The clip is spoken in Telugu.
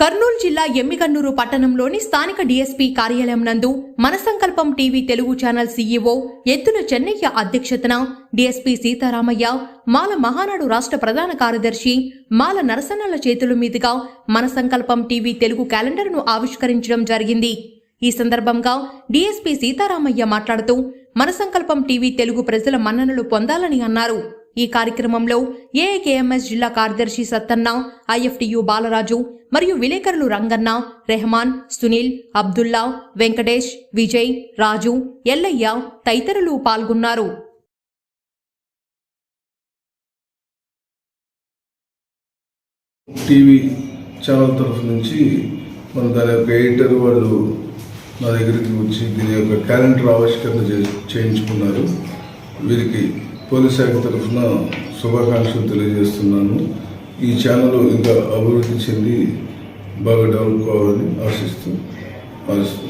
కర్నూలు జిల్లా ఎమ్మిగన్నూరు పట్టణంలోని స్థానిక డీఎస్పీ కార్యాలయం నందు Manasankalpam TV Telugu channel CEO Ettula Chennaiah అధ్యక్షతన డీఎస్పీ సీతారామయ్య మాల మహానాడు రాష్ట్ర ప్రధాన కార్యదర్శి మాల నరసన్నల చేతుల మీదుగా మనసంకల్పం టీవీ తెలుగు క్యాలెండర్ను ఆవిష్కరించడం జరిగింది. ఈ సందర్భంగా డీఎస్పీ సీతారామయ్య మాట్లాడుతూ మనసంకల్పం టీవీ తెలుగు ప్రజల మన్ననలు పొందాలని అన్నారు. ఈ కార్యక్రమంలో ఏఐకేఎంఎస్ జిల్లా కార్యదర్శి సత్తన్న ఐఎఫ్టియు బాలరాజు మరియు విలేకరులు రంగన్న రెహమాన్ సునీల్ అబ్దుల్లా వెంకటేష్ విజయ్ రాజు ఎల్లయ్య తదితరులు పాల్గొన్నారు. టీవీ ఛానల్ తరఫు నుంచి మన దాని యొక్క ఎడిటర్ వాళ్ళు నా దగ్గరికి వచ్చి దీని యొక్క క్యాలెండర్ ఆవిష్కరణ చేయించుకున్నారు. వీరికి పోలీస్ శాఖ తరఫున శుభాకాంక్షలు తెలియజేస్తున్నాను. ఈ ఛానల్ ఇంకా అభివృద్ధి చెంది బాగా డెవలప్ కావాలని ఆశిస్తూ ఆశిస్తున్నాను.